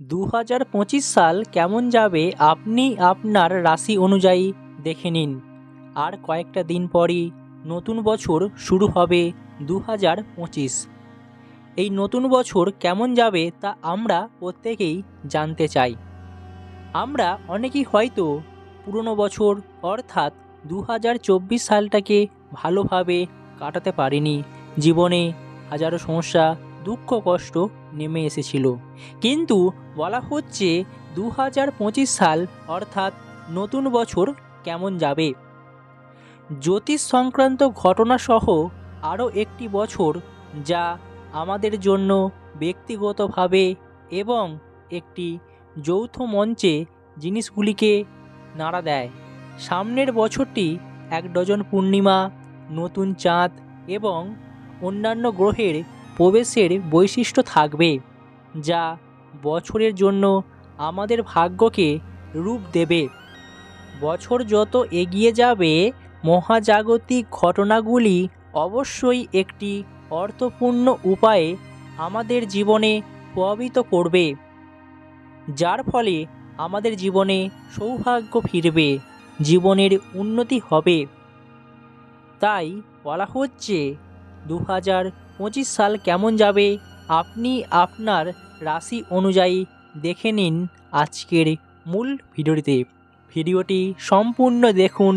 দু হাজার পঁচিশ সাল কেমন যাবে আপনি আপনার রাশি অনুযায়ী দেখে নিন। আর কয়েকটা দিন পরই নতুন বছর শুরু হবে দু হাজার পঁচিশ। এই নতুন বছর কেমন যাবে তা আমরা প্রত্যেকেই জানতে চাই। আমরা অনেকেই হয়তো পুরনো বছর অর্থাৎ দু হাজার চব্বিশ সালটাকে ভালোভাবে কাটাতে পারিনি। জীবনে হাজারো সমস্যা, দুঃখ, কষ্ট নেমে এসেছিল। কিন্তু বলা হচ্ছে দু হাজার পঁচিশ সাল অর্থাৎ নতুন বছর কেমন যাবে। জ্যোতিষ সংক্রান্ত ঘটনাসহ আরও একটি বছর যা আমাদের জন্য ব্যক্তিগতভাবে এবং একটি যৌথ মঞ্চে জিনিসগুলিকে নাড়া দেয়। সামনের বছরটি এক ডজন পূর্ণিমা, নতুন চাঁদ এবং অন্যান্য গ্রহের প্রবেশের বৈশিষ্ট্য থাকবে, যা বছরের জন্য আমাদের ভাগ্যকে রূপ দেবে। বছর যত এগিয়ে যাবে, মহাজাগতিক ঘটনাগুলি অবশ্যই একটি অর্থপূর্ণ উপায়ে আমাদের জীবনে প্রভাবিত করবে, যার ফলে আমাদের জীবনে সৌভাগ্য ফিরবে, জীবনের উন্নতি হবে। তাই বলা হচ্ছে দু হাজার পঁচিশ সাল কেমন যাবে, আপনি আপনার রাশি অনুযায়ী দেখে নিন আজকের মূল ভিডিওটিতে। ভিডিওটি সম্পূর্ণ দেখুন।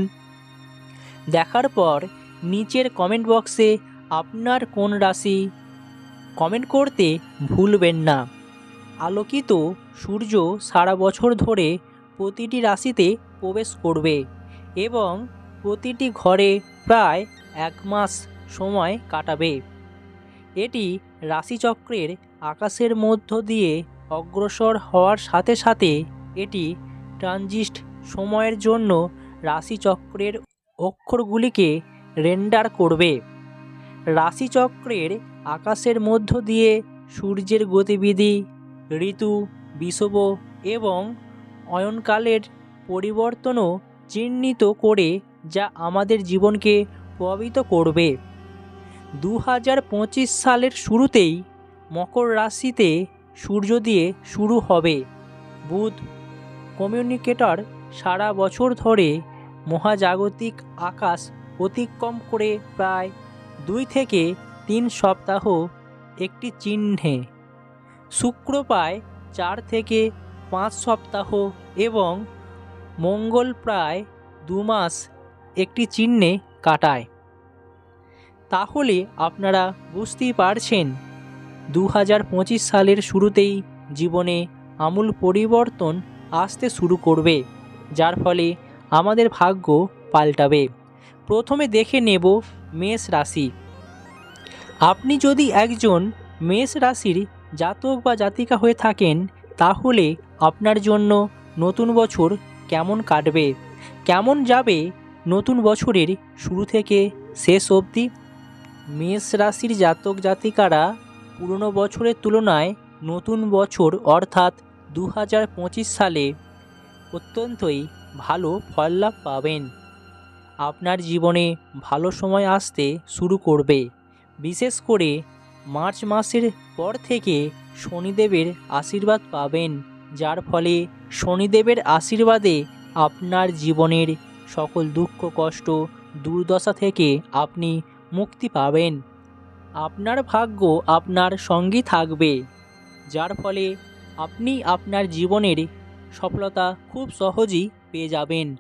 দেখার পর নিচের কমেন্ট বক্সে আপনার কোন রাশি কমেন্ট করতে ভুলবেন না। আলোকিত সূর্য সারা বছর ধরে প্রতিটি রাশিতে প্রবেশ করবে এবং প্রতিটি ঘরে প্রায় এক মাস সময় কাটাবে। এটি রাশিচক্রের আকাশের মধ্য দিয়ে অগ্রসর হওয়ার সাথে সাথে এটি ট্রানজিস্ট সময়ের জন্য রাশিচক্রের অক্ষরগুলিকে রেন্ডার করবে। রাশিচক্রের আকাশের মধ্য দিয়ে সূর্যের গতিবিধি, ঋতু, বিষব এবং অয়নকালের পরিবর্তনও চিহ্নিত করে যা আমাদের জীবনকে প্রভাবিত করবে। দু হাজার পঁচিশ সালের শুরুতেই মকর রাশিতে সূর্য দিয়ে শুরু হবে। বুধ, কমিউনিকেটর সারা বছর ধরে মহাজাগতিক আকাশ অতিক্রম করে প্রায় দুই থেকে তিন সপ্তাহ একটি চিহ্নে। শুক্র পায় চার থেকে পাঁচ সপ্তাহ এবং মঙ্গল প্রায় দু মাস একটি চিহ্নে কাটায়। তাহলে আপনারা বুঝতেই পারছেন দু হাজার পঁচিশ সালের শুরুতেই জীবনে আমূল পরিবর্তন আসতে শুরু করবে, যার ফলে আমাদের ভাগ্য পাল্টাবে। প্রথমে দেখে নেব মেষ রাশি। আপনি যদি একজন মেষ রাশির জাতক বা জাতিকা হয়ে থাকেন, তাহলে আপনার জন্য নতুন বছর কেমন কাটবে? কেমন যাবে নতুন বছরের শুরু থেকে শেষ অবধি? মেষ রাশির জাতক জাতিকারা পুরনো বছরের তুলনায় নতুন বছর অর্থাৎ দু হাজার পঁচিশ সালে অত্যন্তই ভালো ফল লাভ পাবেন। আপনার জীবনে ভালো সময় আসতে শুরু করবে। বিশেষ করে মার্চ মাসের পর থেকে শনিদেবের আশীর্বাদ পাবেন, যার ফলে শনিদেবের আশীর্বাদে আপনার জীবনের সকল দুঃখ, কষ্ট, দুর্দশা থেকে আপনি মুক্তি পাবেন। আপনার ভাগ্য আপনার সঙ্গী থাকবে, যার ফলে আপনি আপনার জীবনের সফলতা খুব সহজেই পেয়ে যাবেন।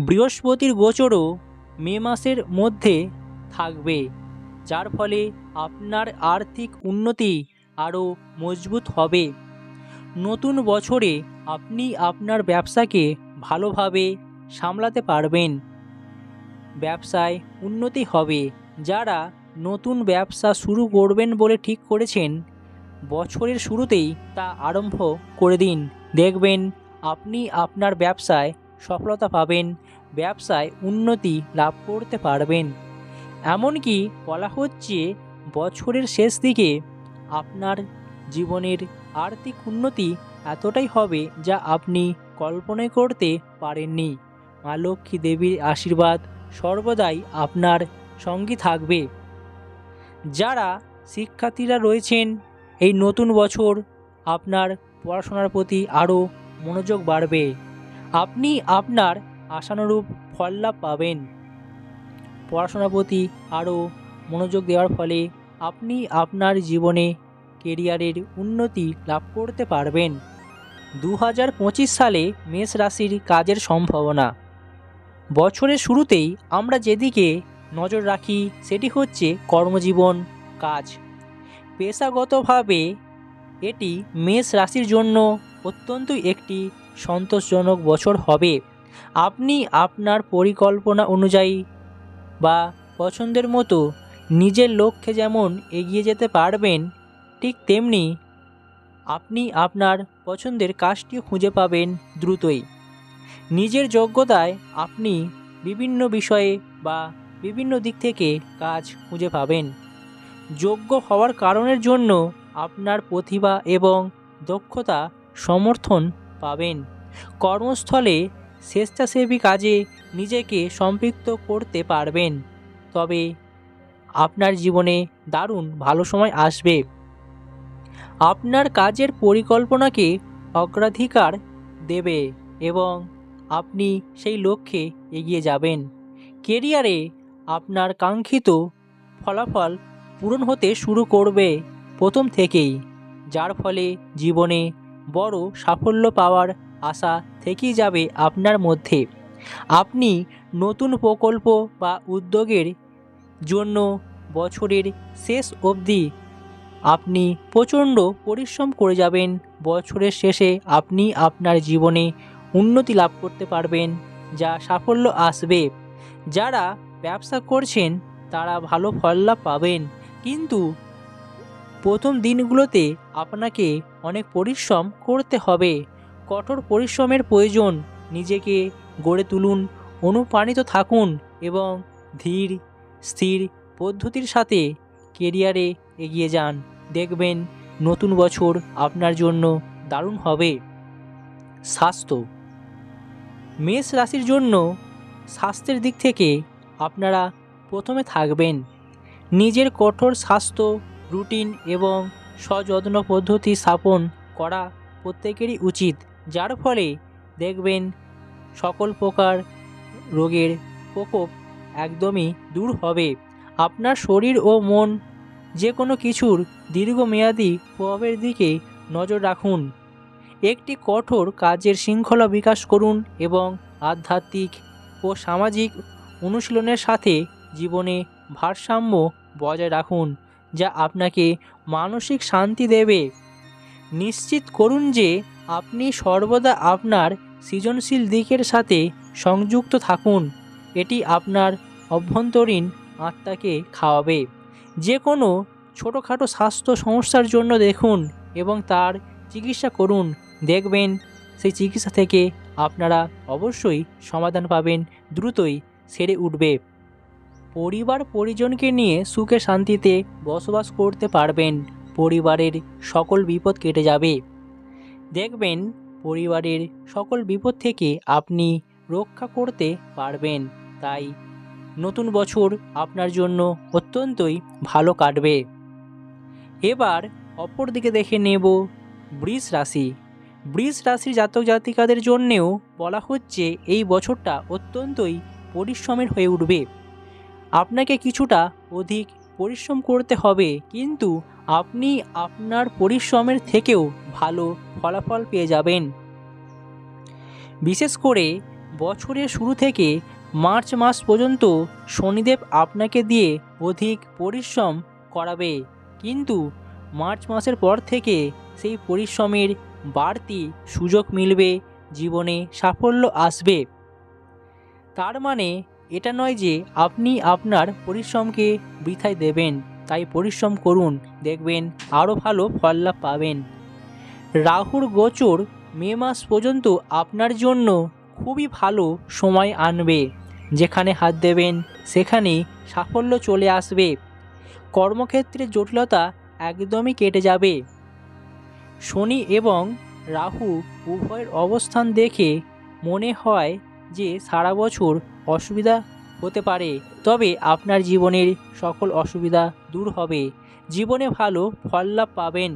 বৃহস্পতির গোচরও মে মাসের মধ্যে থাকবে, যার ফলে আপনার আর্থিক উন্নতি আরও মজবুত হবে। নতুন বছরে আপনি আপনার ব্যবসাকে ভালোভাবে সামলাতে পারবেন। ব্যবসায় উন্নতি হবে। যারা নতুন ব্যবসা শুরু করবেন বলে ঠিক করেছেন, বছরের শুরুতেই তা আরম্ভ করে দিন। দেখবেন আপনি আপনার ব্যবসায় সফলতা পাবেন, ব্যবসায় উন্নতি লাভ করতে পারবেন। এমনকি বলা হচ্ছে বছরের শেষ দিকে আপনার জীবনের আর্থিক উন্নতি এতটাই হবে যা আপনি কল্পনাই করতে পারেননি। মা লক্ষ্মী দেবীর আশীর্বাদ সর্বদাই আপনার সঙ্গী থাকবে। যারা শিক্ষার্থীরা রয়েছেন, এই নতুন বছর আপনার পড়াশোনার প্রতি আরও মনোযোগ বাড়বে। আপনি আপনার আশানুরূপ ফল লাভ পাবেন। পড়াশোনার প্রতি আরও মনোযোগ দেওয়ার ফলে আপনি আপনার জীবনে কেরিয়ারের উন্নতি লাভ করতে পারবেন। দু হাজার পঁচিশ সালে মেষ রাশির কাজের সম্ভাবনা। বছরের শুরুতেই আমরা যেদিকে নজর রাখি, সেটি হচ্ছে কর্মজীবন, কাজ। পেশাগতভাবে এটি মেষ রাশির জন্য অত্যন্ত একটি সন্তোষজনক বছর হবে। আপনি আপনার পরিকল্পনা অনুযায়ী বা পছন্দের মতো নিজের লক্ষ্যে যেমন এগিয়ে যেতে পারবেন, ঠিক তেমনি আপনি আপনার পছন্দের কাজটিও খুঁজে পাবেন দ্রুতই। নিজের যোগ্যতায় আপনি বিভিন্ন বিষয়ে বা বিভিন্ন দিক থেকে কাজ খুঁজে পাবেন। যোগ্য হওয়ার কারণের জন্য আপনার প্রতিভা এবং দক্ষতা সমর্থন পাবেন। কর্মস্থলে স্বেচ্ছাসেবী কাজে নিজেকে সম্পৃক্ত করতে পারবেন। তবে আপনার জীবনে দারুণ ভালো সময় আসবে। আপনার কাজের পরিকল্পনাকে অগ্রাধিকার দেবে এবং আপনি সেই লক্ষ্যে এগিয়ে যাবেন। কেরিয়ারে আপনার কাঙ্ক্ষিত ফলাফল পূরণ হতে শুরু করবে প্রথম থেকেই, যার ফলে জীবনে বড় সাফল্য পাওয়ার আশা থেকেই যাবে আপনার মধ্যে। আপনি নতুন প্রকল্প বা উদ্যোগের জন্য বছরের শেষ অবধি আপনি প্রচণ্ড পরিশ্রম করে যাবেন, বছরের শেষে আপনি আপনার জীবনে উন্নতি লাভ করতে পারবেন, যা সাফল্য আসবে। যারা ব্যবসা করছেন, তারা ভালো ফল লাভ পাবেন। কিন্তু প্রথম দিনগুলোতে আপনাকে অনেক পরিশ্রম করতে হবে। কঠোর পরিশ্রমের প্রয়োজন। নিজেকে গড়ে তুলুন, অনুপ্রাণিত থাকুন এবং ধীর, স্থির পদ্ধতির সাথে কেরিয়ারে এগিয়ে যান। দেখবেন নতুন বছর আপনার জন্য দারুণ হবে। স্বাস্থ্য। মেষ রাশির জন্য স্বাস্থ্যের দিক থেকে আপনারা প্রথমে থাকবেন। নিজের কঠোর স্বাস্থ্য, রুটিন এবং সযত্ন পদ্ধতি স্থাপন করা প্রত্যেকেরই উচিত, যার ফলে দেখবেন সকল প্রকার রোগের প্রকোপ একদমই দূর হবে। আপনার শরীর ও মন যে কোনো কিছুর দীর্ঘমেয়াদী প্রভাবের দিকে নজর রাখুন। একটি কঠোর কাজের শৃঙ্খলা বিকাশ করুন এবং আধ্যাত্মিক ও সামাজিক অনুশীলনের সাথে জীবনে ভারসাম্য বজায় রাখুন, যা আপনাকে মানসিক শান্তি দেবে। নিশ্চিত করুন যে আপনি সর্বদা আপনার সৃজনশীল দিকের সাথে সংযুক্ত থাকুন। এটি আপনার অভ্যন্তরীণ আত্মাকে খাওয়াবে। যে কোনো ছোটোখাটো স্বাস্থ্য সমস্যার জন্য দেখুন এবং তার চিকিৎসা করুন। দেখবেন সেই চিকিৎসা থেকে আপনারা অবশ্যই সমাধান পাবেন দ্রুতই। সেরে উঠবে। পরিবার পরিজনকে নিয়ে সুখে শান্তিতে বসবাস করতে পারবেন। পরিবারের সকল বিপদ কেটে যাবে। দেখবেন, পরিবারের সকল বিপদ থেকে আপনি রক্ষা করতে পারবেন। তাই নতুন বছর আপনার জন্য অত্যন্তই ভালো কাটবে। এবার অপর দিকে দেখে নেব বৃষ রাশি। বৃষ রাশির জাতক জাতিকাদের জন্যেও বলা হচ্ছে এই বছরটা অত্যন্তই পরিশ্রমের হয়ে উঠবে। আপনাকে কিছুটা অধিক পরিশ্রম করতে হবে, কিন্তু আপনি আপনার পরিশ্রমের থেকেও ভালো ফলাফল পেয়ে যাবেন। বিশেষ করে বছরের শুরু থেকে মার্চ মাস পর্যন্ত শনিদেব আপনাকে দিয়ে অধিক পরিশ্রম করাবে, কিন্তু মার্চ মাসের পর থেকে সেই পরিশ্রমের বাড়তি সুযোগ মিলবে, জীবনে সাফল্য আসবে। তার মানে এটা নয় যে আপনি আপনার পরিশ্রমকে বৃথায় দেবেন, তাই পরিশ্রম করুন, দেখবেন আরও ভালো ফল লাভ পাবেন। রাহুর গোচর মে মাস পর্যন্ত আপনার জন্য খুবই ভালো সময় আনবে, যেখানে হাত দেবেন, সেখানে সাফল্য চলে আসবে। কর্মক্ষেত্রে জটিলতা একদমই কেটে যাবে। শনি এবং রাহু উভয়ের অবস্থান দেখে মনে হয় যে সারা বছর অসুবিধা হতে পারে, তবে আপনার জীবনের সকল অসুবিধা দূর হবে। জীবনে ভালো ফল লাভ পাবেন।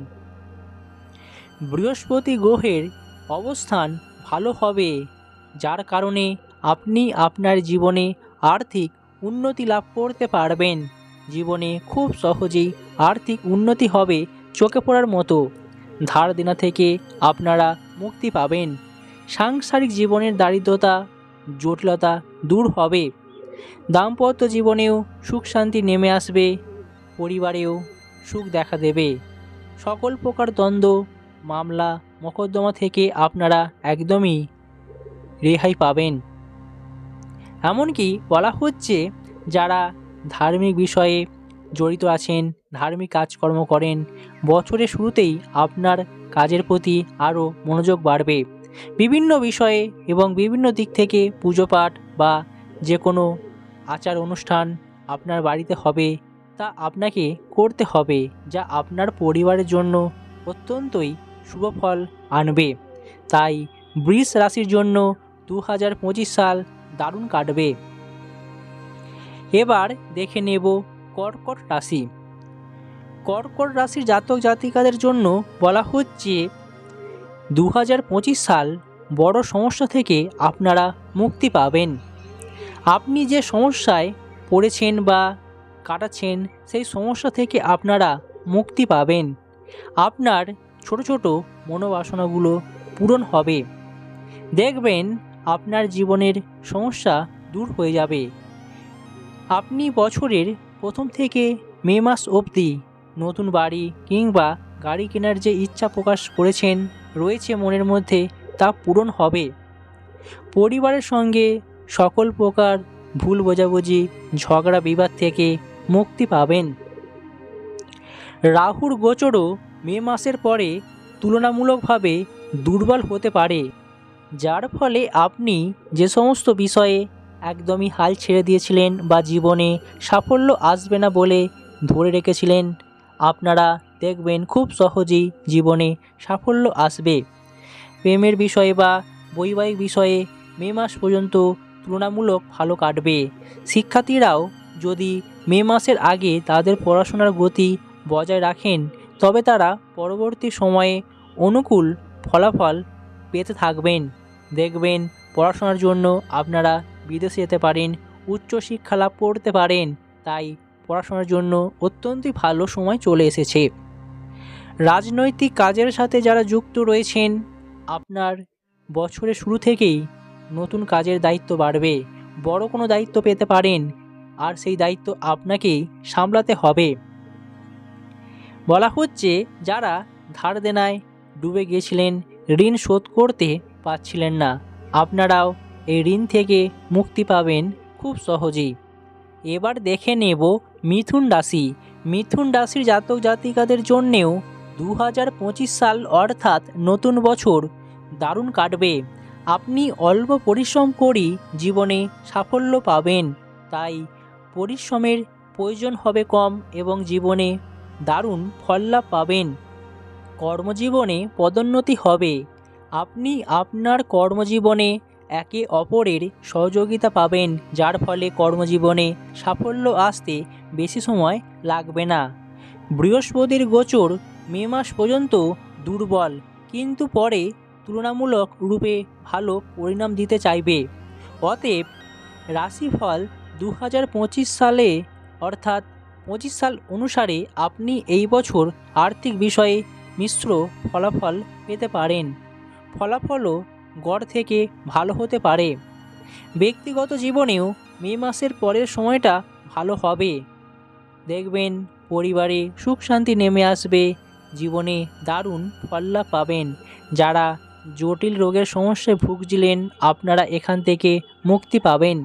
বৃহস্পতি গ্রহের অবস্থান ভালো হবে, যার কারণে আপনি আপনার জীবনে আর্থিক উন্নতি লাভ করতে পারবেন। জীবনে খুব সহজেই আর্থিক উন্নতি হবে চোখে পড়ার মতো। ধার দেনা থেকে আপনারা মুক্তি পাবেন। সাংসারিক জীবনের দারিদ্রতা জটিলতা দূর হবে। দাম্পত্য জীবনেও সুখ শান্তি নেমে আসবে, পরিবারেও সুখ দেখা দেবে। সকল প্রকার দ্বন্দ্ব, মামলা, মকদ্দমা থেকে আপনারা একদমই রেহাই পাবেন। এমনকি বলা হচ্ছে, যারা ধার্মিক বিষয়ে জড়িত আছেন, ধার্মিক কাজকর্ম করেন, বছরের শুরুতেই আপনার কাজের প্রতি আরও মনোযোগ বাড়বে। বিভিন্ন বিষয়ে এবং বিভিন্ন দিক থেকে পুজো পাঠ বা যে কোনো আচার অনুষ্ঠান আপনার বাড়িতে হবে তা আপনাকে করতে হবে, যা আপনার পরিবারের জন্য অত্যন্তই শুভ ফল আনবে। তাই বৃষ রাশির জন্য দু হাজার পঁচিশ সাল দারুণ কাটবে। এবার দেখে নেব কর্কট রাশি। কর্কট রাশির জাতক জাতিকাদের জন্য বলা হচ্ছে দু হাজার পঁচিশ সাল বড় সমস্যা থেকে আপনারা মুক্তি পাবেন। আপনি যে সমস্যায় পড়েছেন বা কাটাচ্ছেন, সেই সমস্যা থেকে আপনারা মুক্তি পাবেন। আপনার ছোট ছোট মনোবাসনাগুলো পূরণ হবে। দেখবেন আপনার জীবনের সমস্যা দূর হয়ে যাবে। আপনি বছরের প্রথম থেকে মে মাস অবধি নতুন বাড়ি কিংবা গাড়ি কেনার যে ইচ্ছা প্রকাশ করেছেন রয়েছে মনের মধ্যে, তা পূরণ হবে। পরিবারের সঙ্গে সকল প্রকার ভুল বোঝাবুঝি, ঝগড়া, বিবাদ থেকে মুক্তি পাবেন। রাহুর গোচরও মে মাসের পরে তুলনামূলকভাবে দুর্বল হতে পারে, যার ফলে আপনি যে সমস্ত বিষয়ে একদমই হাল ছেড়ে দিয়েছিলেন বা জীবনে সাফল্য আসবে না বলে ধরে রেখেছিলেন, আপনারা দেখবেন খুব সহজেই জীবনে সাফল্য আসবে। প্রেমের বিষয়ে বা বৈবাহিক বিষয়ে মে মাস পর্যন্ত তুলনামূলক ভালো কাটবে। শিক্ষার্থীরাও যদি মে মাসের আগে তাদের পড়াশোনার গতি বজায় রাখেন, তবে তারা পরবর্তী সময়ে অনুকূল ফলাফল পেতে থাকবেন। দেখবেন পড়াশোনার জন্য আপনারা বিদেশে যেতে পারেন উচ্চশিক্ষা লাভ করতে পারেন, তাই পড়াশোনার জন্য অত্যন্তই ভালো সময় চলে এসেছে। রাজনৈতিক কাজের সাথে যারা যুক্ত রয়েছেন, আপনার বছরের শুরু থেকেই নতুন কাজের দায়িত্ব বাড়বে, বড় কোনো দায়িত্ব পেতে পারেন, আর সেই দায়িত্ব আপনাকেই সামলাতে হবে। বলা হচ্ছে, যারা ধার দেনায় ডুবে গিয়েছিলেন ঋণ শোধ করতে পারছিলেন না। আপনারাও এই ঋণ থেকে মুক্তি পাবেন খুব সহজেই। এবার দেখে নেব মিথুন রাশি। মিথুন রাশির জাতক জাতিকাদের জন্যেও দু হাজার পঁচিশ সাল অর্থাৎ নতুন বছর। দারুণ কাটবে। আপনি অল্প পরিশ্রম করেই জীবনে সাফল্য পাবেন। তাই পরিশ্রমের প্রয়োজন হবে কম এবং জীবনে দারুণ ফল লাভ পাবেন। কর্মজীবনে পদোন্নতি হবে। আপনি আপনার কর্মজীবনে একে অপরের সহযোগিতা পাবেন, যার ফলে কর্মজীবনে সাফল্য আসতে বেশি সময় লাগবে না। বৃহস্পতির গোচর মে মাস পর্যন্ত দুর্বল, কিন্তু পরে তুলনামূলক রূপে ভালো পরিণাম দিতে চাইবে। অতএব রাশিফল দু হাজার পঁচিশ সালে, অর্থাৎ পঁচিশ সাল অনুসারে আপনি এই বছর আর্থিক বিষয়ে মিশ্র ফলাফল পেতে পারেন। ফলাফলও গড় থেকে ভালো হতে পারে। ব্যক্তিগত জীবনেও মে মাসের পরের সময়টা ভালো হবে। দেখবেন পরিবারে সুখ শান্তি নেমে আসবে জীবনে দারুণ ফল্লাভ পাবেন। যারা জটিল রোগের সমস্যায় ভুগছিলেন, আপনারা এখান থেকে মুক্তি পাবেন।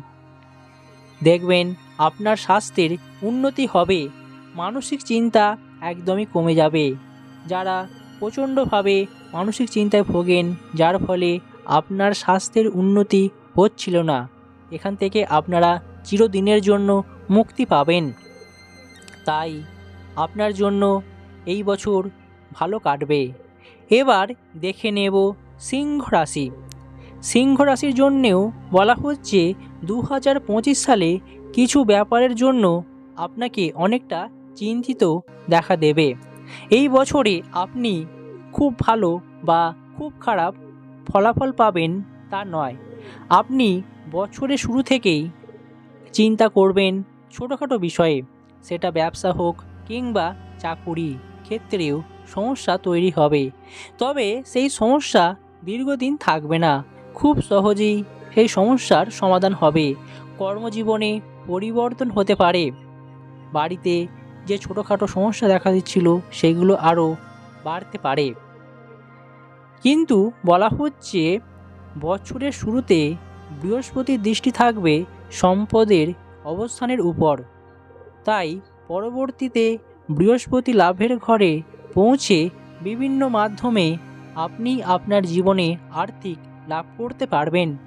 দেখবেন, আপনার স্বাস্থ্যের উন্নতি হবে। মানসিক চিন্তা একদমই কমে যাবে। যারা প্রচণ্ডভাবে মানসিক চিন্তায় ভোগেন, যার ফলে আপনার স্বাস্থ্যের উন্নতি হচ্ছিল না, এখান থেকে আপনারা চিরদিনের জন্য মুক্তি পাবেন। তাই আপনার জন্য এই বছর ভালো কাটবে। এবার দেখে নেব সিংহ রাশি। সিংহ রাশির জন্যেও বলা হচ্ছে দু হাজার পঁচিশ সালে কিছু ব্যাপারের জন্য আপনাকে অনেকটা চিন্তিত দেখা দেবে। এই বছরে আপনি খুব ভালো বা খুব খারাপ ফলাফল পাবেন তা নয়। আপনি বছরের শুরু থেকেই চিন্তা করবেন ছোটোখাটো বিষয়ে। সেটা ব্যবসা হোক কিংবা চাকুরি। ক্ষেত্রেও সমস্যা তৈরি হবে। তবে সেই সমস্যা দীর্ঘদিন থাকবে না। খুব সহজেই সেই সমস্যার সমাধান হবে। কর্মজীবনে পরিবর্তন হতে পারে। বাড়িতে যে ছোটোখাটো সমস্যা দেখা দিচ্ছিল, সেগুলো আরও বাড়তে পারে। কিন্তু বলা হচ্ছে, বছরের শুরুতে বৃহস্পতির দৃষ্টি থাকবে সম্পদের অবস্থানের উপর। তাই পরবর্তীতে বৃহস্পতি লাভের ঘরে পৌঁছে বিভিন্ন মাধ্যমে আপনি আপনার জীবনে আর্থিক লাভ করতে পারবেন।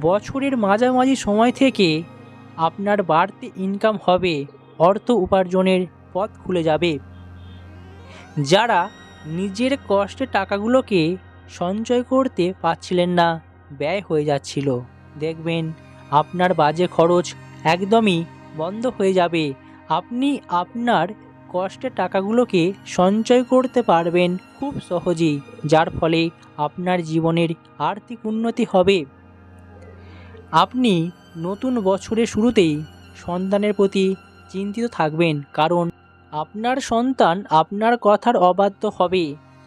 বছরের মাঝামাঝি সময় থেকে আপনার বাড়তি ইনকাম হবে, অর্থ উপার্জনের পথ খুলে যাবে। যারা নিজের কষ্টের টাকাগুলোকে সঞ্চয় করতে পারছিলেন না, ব্যয় হয়ে যাচ্ছিল। দেখবেন আপনার বাজে খরচ একদমই বন্ধ হয়ে যাবে। আপনি আপনার কষ্টের টাকাগুলোকে সঞ্চয় করতে পারবেন খুব সহজেই, যার ফলে আপনার জীবনের আর্থিক উন্নতি হবে। আপনি নতুন বছরের শুরুতেই সন্তানের প্রতি চিন্তিত থাকবেন, কারণ আপনার সন্তান আপনার কথার অবাধ্য হবে।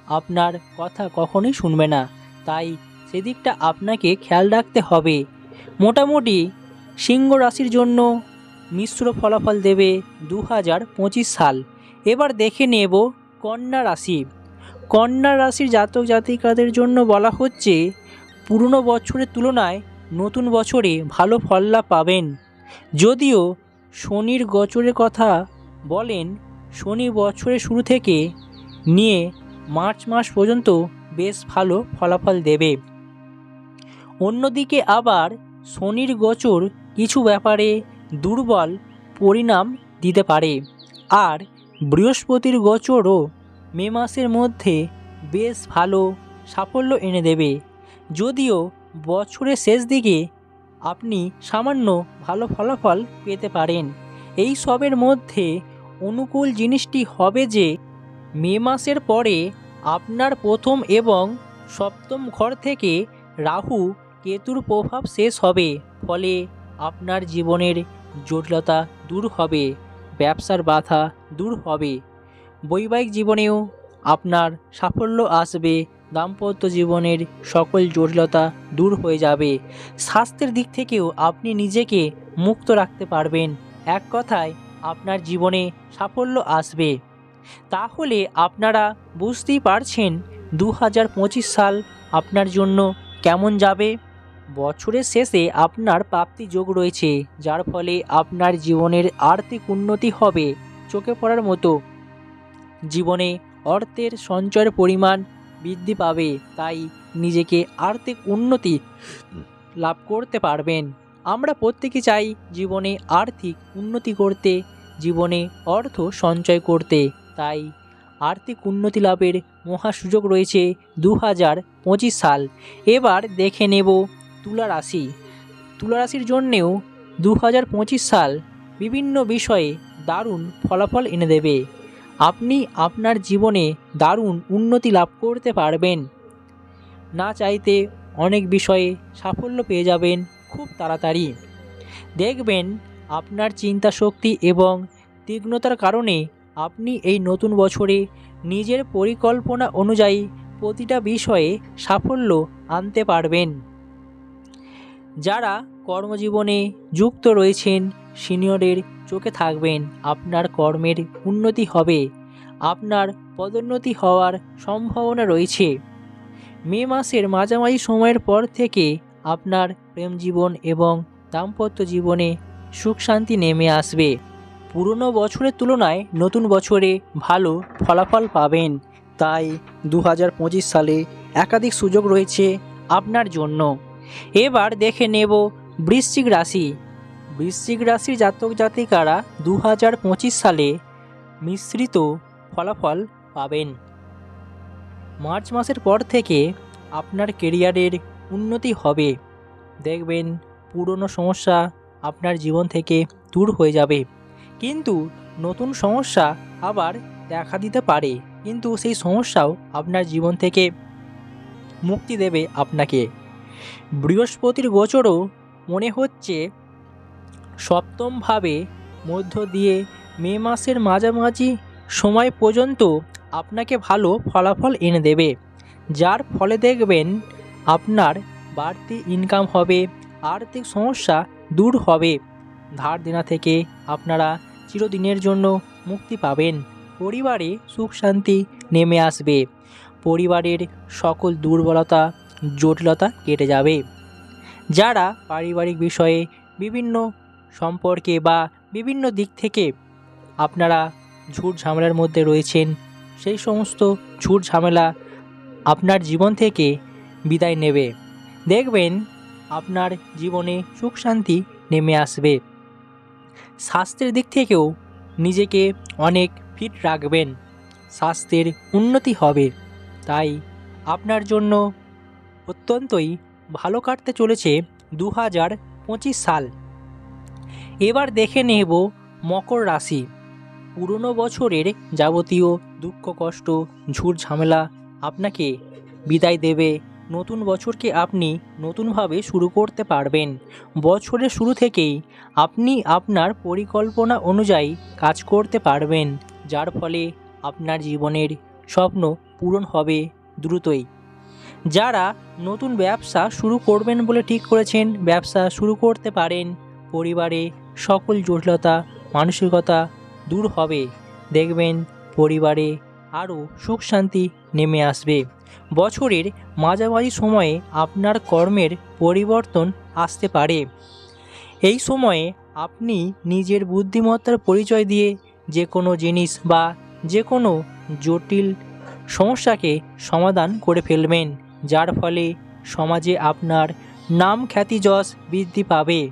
আপনার কথা কখনোই শুনবে না, তাই সেদিকটা আপনাকে খেয়াল রাখতে হবে। মোটামুটি সিংহ রাশির জন্য মিশ্র ফলাফল দেবে দু হাজার পঁচিশ সাল। এবার দেখে নেব কন্যা রাশি। কন্যা রাশির জাতক জাতিকাদের জন্য বলা হচ্ছে, পুরনো বছরের তুলনায় নতুন বছরে ভালো ফল লাভ পাবেন। যদিও শনির গোচরের কথা বলেন, শনি বছরের শুরু থেকে নিয়ে মার্চ মাস পর্যন্ত বেশ ভালো ফলাফল দেবে। অন্যদিকে আবার শনির গোচর কিছু ব্যাপারে দুর্বল পরিণাম দিতে পারে। আর বৃহস্পতির গোচরও মে মাসের মধ্যে বেশ ভালো সাফল্য এনে দেবে। যদিও বছরের শেষ দিকে আপনি সামান্য ভালো ফলাফল পেতে পারেন। এই সবের মধ্যে অনুকূল জিনিসটি হবে যে, মে মাসের পরে আপনার প্রথম এবং সপ্তম ঘর থেকে রাহু কেতুর প্রভাব শেষ হবে, ফলে আপনার জীবনের জটিলতা দূর হবে। ব্যবসার বাধা দূর হবে। বৈবাহিক জীবনেও আপনার সাফল্য আসবে, দাম্পত্য জীবনের সকল জটিলতা দূর হয়ে যাবে। স্বাস্থ্যের দিক থেকেও আপনি নিজেকে মুক্ত রাখতে পারবেন। এক কথায়, আপনার জীবনে সাফল্য আসবে। তাহলে আপনারা বুঝতেই পারছেন দু হাজার পঁচিশ সাল আপনার জন্য কেমন যাবে। বছরের শেষে আপনার প্রাপ্তি যোগ রয়েছে, যার ফলে আপনার জীবনের আর্থিক উন্নতি হবে, চোখে পড়ার মতো। জীবনে অর্থের সঞ্চয়ের পরিমাণ বৃদ্ধি পাবে, তাই নিজেকে আর্থিক উন্নতি লাভ করতে পারবেন। আমরা প্রত্যেকে চাই জীবনে আর্থিক উন্নতি করতে, জীবনে অর্থ সঞ্চয় করতে। তাই আর্থিক উন্নতি লাভের মহা সুযোগ রয়েছে দু হাজার পঁচিশ সাল। এবার দেখে নেব তুলা রাশি। তুলা রাশির জন্যেও দু হাজার পঁচিশ সাল বিভিন্ন বিষয়ে দারুণ ফলাফল এনে দেবে। আপনি আপনার জীবনে দারুণ উন্নতি লাভ করতে পারবেন। না চাইতে অনেক বিষয়ে সাফল্য পেয়ে যাবেন খুব তাড়াতাড়ি। দেখবেন আপনার চিন্তা শক্তি এবং তীক্ষ্ণতার কারণে আপনি এই নতুন বছরে নিজের পরিকল্পনা অনুযায়ী প্রতিটা বিষয়ে সাফল্য আনতে পারবেন। যারা কর্মজীবনে যুক্ত রয়েছেন সিনিয়রের চোখে থাকবেন, আপনার কর্মের উন্নতি হবে, আপনার পদোন্নতি হওয়ার সম্ভাবনা রয়েছে। মে মাসের মাঝামাঝি সময়ের পর থেকে আপনার প্রেম জীবন এবং দাম্পত্য জীবনে সুখ শান্তি নেমে আসবে। পুরনো বছরের তুলনায় নতুন বছরে ভালো ফলাফল পাবেন। তাই দু হাজার পঁচিশ সালে একাধিক সুযোগ রয়েছে আপনার জন্য। এবার দেখে নেব বৃশ্চিক রাশি। বৃশ্চিক রাশির জাতক জাতিকারা দু হাজার পঁচিশ সালে মিশ্রিত ফলাফল পাবেন। মার্চ মাসের পর থেকে আপনার কেরিয়ারের উন্নতি হবে। দেখবেন পুরনো সমস্যা আপনার জীবন থেকে দূর হয়ে যাবে। কিন্তু নতুন সমস্যা আবার দেখা দিতে পারে। কিন্তু সেই সমস্যাও আপনার জীবন থেকে মুক্তি দেবে আপনাকে। বৃহস্পতির গোচরও মনে হচ্ছে সপ্তমভাবে মধ্য দিয়ে মে মাসের মাঝামাঝি সময় পর্যন্ত আপনাকে ভালো ফলাফল এনে দেবে, যার ফলে দেখবেন আপনার বাড়তি ইনকাম হবে, আর্থিক সমস্যা দূর হবে। ধার দেনা থেকে আপনারা চিরদিনের জন্য মুক্তি পাবেন। পরিবারে সুখ শান্তি নেমে আসবে। পরিবারের সকল দুর্বলতা জটিলতা কেটে যাবে। যারা পারিবারিক বিষয়ে বিভিন্ন সম্পর্কে বা বিভিন্ন দিক থেকে আপনারা ঝুট ঝামেলার মধ্যে রয়েছেন, সেই সমস্ত ঝুট ঝামেলা আপনার জীবন থেকে বিদায় নেবে। দেখবেন আপনার জীবনে সুখ শান্তি নেমে আসবে। স্বাস্থ্যের দিক থেকেও নিজেকে অনেক ফিট রাখবেন। স্বাস্থ্যের উন্নতি হবে। তাই আপনার জন্য অত্যন্তই ভালো কাটতে চলেছে দু হাজার পঁচিশ সাল। এবার দেখে নেব মকর রাশি। পুরনো বছরের যাবতীয় দুঃখ, কষ্ট ঝুট ঝামেলা আপনাকে বিদায় দেবে। নতুন বছরকে আপনি নতুনভাবে শুরু করতে পারবেন। বছরের শুরু থেকেই আপনি আপনার পরিকল্পনা অনুযায়ী কাজ করতে পারবেন, যার ফলে আপনার জীবনের স্বপ্ন পূরণ হবে দ্রুতই। যারা নতুন ব্যবসা শুরু করবেন বলে ঠিক করেছেন, ব্যবসা শুরু করতে পারেন। পরিবারে সকল জটিলতা, মানসিকতা দূর হবে। দেখবেন পরিবারে আরও সুখ শান্তি নেমে আসবে। বছরের মাঝামাঝি সময়ে আপনার কর্মের পরিবর্তন আসতে পারে। এই সময়ে আপনি নিজের বুদ্ধিমত্তার পরিচয় দিয়ে যে কোনো জিনিস বা যে কোনো জটিল সমস্যাকে সমাধান করে ফেলবেন। যার ফলে সমাজে আপনার নাম খ্যাতি যশ বৃদ্ধি পাবে।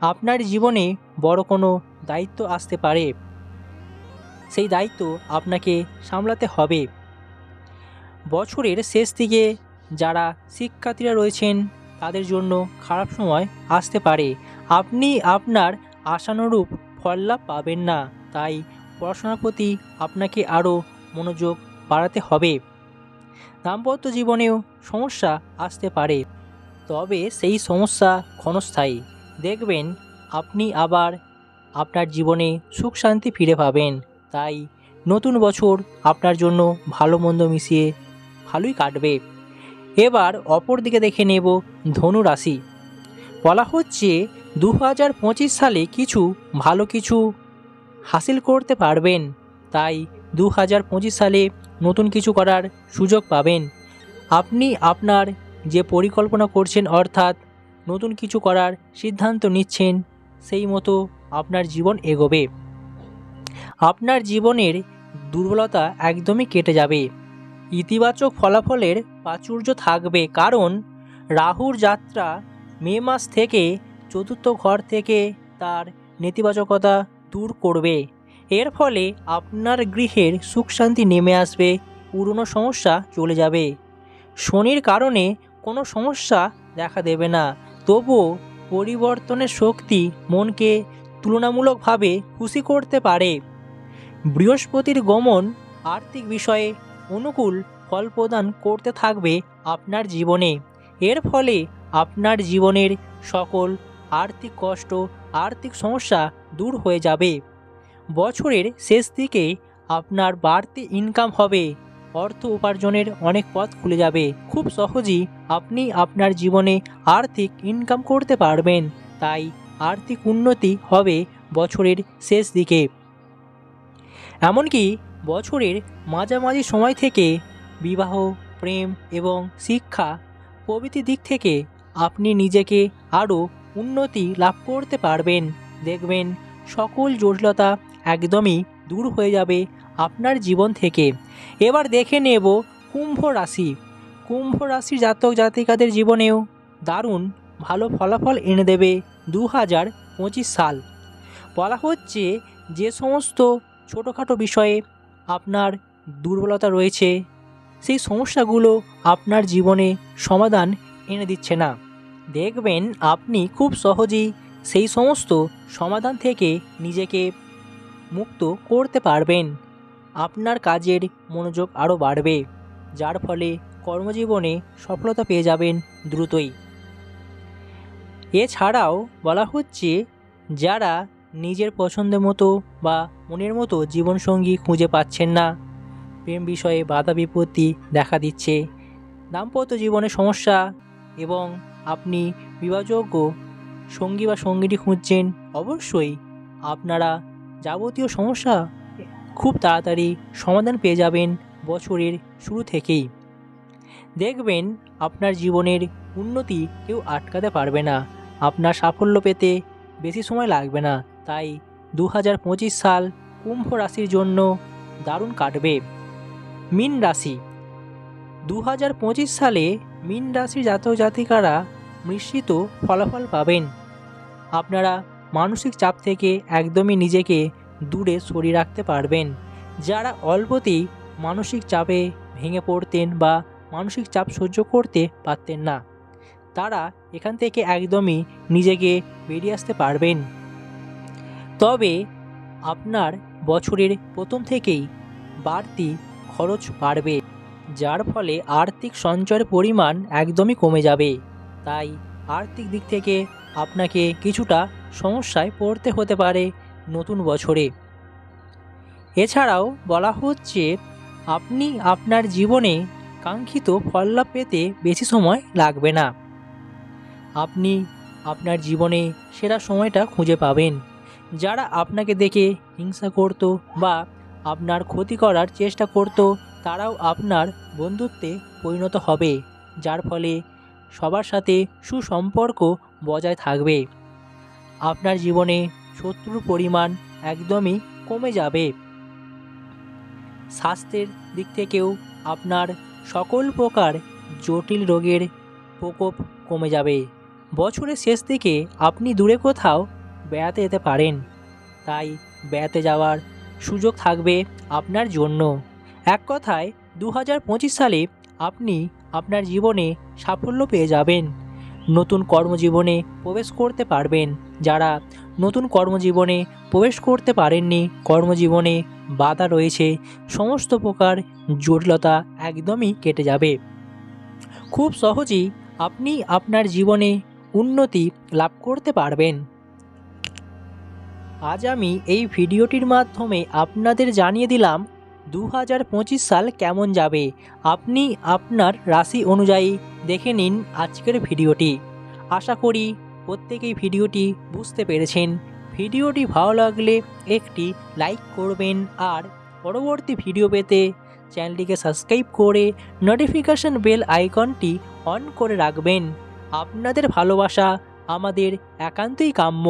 আপনার জীবনে বড় কোনো দায়িত্ব আসতে পারে। সেই দায়িত্ব আপনাকে সামলাতে হবে। বছরের শেষ দিকে যারা শিক্ষার্থীরা রয়েছেন, তাদের জন্য খারাপ সময় আসতে পারে। আপনি আপনার আশানুরূপ ফল লাভ পাবেন না। তাই পড়াশোনার প্রতি আপনাকে আরও মনোযোগ বাড়াতে হবে। দাম্পত্য জীবনেও সমস্যা আসতে পারে। তবে সেই সমস্যা ক্ষণস্থায়ী। দেখবেন আপনি আবার আপনার জীবনে সুখ শান্তি ফিরে পাবেন। তাই নতুন বছর আপনার জন্য ভালো মন্দ মিশিয়ে ভালোই কাটবে। এবার অপর দিকে দেখে নেব ধনু রাশি। বলা হচ্ছে দু হাজার পঁচিশ সালে কিছু ভালো কিছু হাসিল করতে পারবেন। তাই দু হাজার পঁচিশ সালে নতুন কিছু করার সুযোগ পাবেন। আপনি আপনার যে পরিকল্পনা করছেন, অর্থাৎ নতুন কিছু করার সিদ্ধান্ত নিচ্ছেন, সেই মতো আপনার জীবন এগোবে। আপনার জীবনের দুর্বলতা একদমই কেটে যাবে। ইতিবাচক ফলাফলের প্রাচুর্য থাকবে, কারণ রাহুর যাত্রা মে মাস থেকে চতুর্থ ঘর থেকে তার নেতিবাচকতা দূর করবে। এর ফলে আপনার গৃহের সুখ শান্তি নেমে আসবে, পুরনো সমস্যা চলে যাবে। শনির কারণে কোনো সমস্যা দেখা দেবে না, তবুও পরিবর্তনের শক্তি মনকে তুলনামূলকভাবে খুশি করতে পারে। বৃহস্পতির গমন আর্থিক বিষয়ে অনুকূল ফল প্রদান করতে থাকবে আপনার জীবনে। এর ফলে আপনার জীবনের সকল আর্থিক কষ্ট, আর্থিক সমস্যা দূর হয়ে যাবে। বছরের শেষ দিকে আপনার বাড়তি ইনকাম হবে। অর্থ উপার্জনের অনেক পথ খুলে যাবে। খুব সহজেই আপনি আপনার জীবনে আর্থিক ইনকাম করতে পারবেন। তাই আর্থিক উন্নতি হবে বছরের শেষ দিকে। এমনকি বছরের মাঝামাঝি সময় থেকে বিবাহ, প্রেম এবং শিক্ষা প্রভৃতি দিক থেকে আপনি নিজেকে আরও উন্নতি লাভ করতে পারবেন। দেখবেন সকল জটিলতা একদমই দূর হয়ে যাবে আপনার জীবন থেকে। এবার দেখে নেব কুম্ভ রাশি। কুম্ভ রাশির জাতক জাতিকাদের জীবনেও দারুণ ভালো ফলাফল এনে দেবে দু হাজার পঁচিশ সাল। বলা হচ্ছে যে সমস্ত ছোটোখাটো বিষয়ে আপনার দুর্বলতা রয়েছে, সেই সমস্যাগুলো আপনার জীবনে সমাধান এনে দিচ্ছে না। দেখবেন আপনি খুব সহজেই সেই সমস্ত সমাধান থেকে নিজেকে মুক্ত করতে পারবেন। আপনার কাজের মনোযোগ আরও বাড়বে, যার ফলে কর্মজীবনে সফলতা পেয়ে যাবেন দ্রুতই। এছাড়াও বলা হচ্ছে, যারা নিজের পছন্দের মতো বা মনের মতো জীবনসঙ্গী খুঁজে পাচ্ছেন না, প্রেম বিষয়ে বাধা বিপত্তি দেখা দিচ্ছে, দাম্পত্য জীবনে সমস্যা এবং আপনি বিবাহযোগ্য সঙ্গী বা সঙ্গীটি খুঁজছেন, অবশ্যই আপনারা যাবতীয় সমস্যা খুব তাড়াতাড়ি সমাধান পেয়ে যাবেন বছরের শুরু থেকেই। দেখবেন আপনার জীবনের উন্নতি কেউ আটকাতে পারবে না। আপনার সাফল্য পেতে বেশি সময় লাগবে না। তাই দু হাজার পঁচিশ সাল কুম্ভ রাশির জন্য দারুণ কাটবে। মিন রাশি। দু হাজার পঁচিশ সালে মিন রাশির জাতক জাতিকারা মিশ্রিত ফলাফল পাবেন। আপনারা মানসিক চাপ থেকে একদমই নিজেকে দূরে সরিয়ে রাখতে পারবেন। যারা অল্পতেই মানসিক চাপে ভেঙে পড়তেন বা মানসিক চাপ সহ্য করতে পারতেন না, তারা এখান থেকে একদমই নিজেকে বেরিয়ে আসতে পারবেন। তবে আপনার বছরের প্রথম থেকেই বাড়তি খরচ বাড়বে, যার ফলে আর্থিক সঞ্চয়ের পরিমাণ একদমই কমে যাবে। তাই আর্থিক দিক থেকে আপনাকে কিছুটা সমস্যায় পড়তে হতে পারে নতুন বছরে। এছাড়াও বলা হচ্ছে, আপনি আপনার জীবনে কাঙ্ক্ষিত ফললাভ পেতে বেশি সময় লাগবে না। আপনি আপনার জীবনে সেরা সময়টা খুঁজে পাবেন, যারা আপনাকে দেখে হিংসা করত বা আপনার ক্ষতি করার চেষ্টা করত, তারাও আপনার বন্ধুত্বে পরিণত হবে, যার ফলে সবার সাথে সুসম্পর্ক বজায় থাকবে। আপনার জীবনে শত্রুর পরিমাণ একদমই কমে যাবে। স্বাস্থ্যের দিক থেকেও আপনার সকল প্রকার জটিল রোগের প্রকোপ কমে যাবে। বছরের শেষ দিকে আপনি দূরে কোথাও বেড়াতে যেতে পারেন। তাই বেড়াতে যাওয়ার সুযোগ থাকবে আপনার জন্য। এক কথায় দু হাজার পঁচিশ সালে আপনি আপনার জীবনে সাফল্য পেয়ে যাবেন। নতুন কর্মজীবনে প্রবেশ করতে পারবেন। যারা নতুন কর্মজীবনে প্রবেশ করতে পারেননি, কর্মজীবনে বাধা রয়েছে, সমস্ত প্রকার জটিলতা একদমই কেটে যাবে। খুব সহজেই আপনি আপনার জীবনে উন্নতি লাভ করতে পারবেন। আজ আমি এই ভিডিওটির মাধ্যমে আপনাদের জানিয়ে দিলাম দু হাজার পঁচিশ সাল কেমন যাবে? আপনি আপনার রাশি অনুযায়ী দেখে নিন আজকের ভিডিওটি। আশা করি প্রত্যেকেই ভিডিওটি বুঝতে পেরেছেন। ভিডিওটি ভালো লাগলে একটি লাইক করবেন আর পরবর্তী ভিডিও পেতে চ্যানেলটিকে সাবস্ক্রাইব করে নোটিফিকেশন বেল আইকনটি অন করে রাখবেন। আপনাদের ভালোবাসা আমাদের একান্তই কাম্য।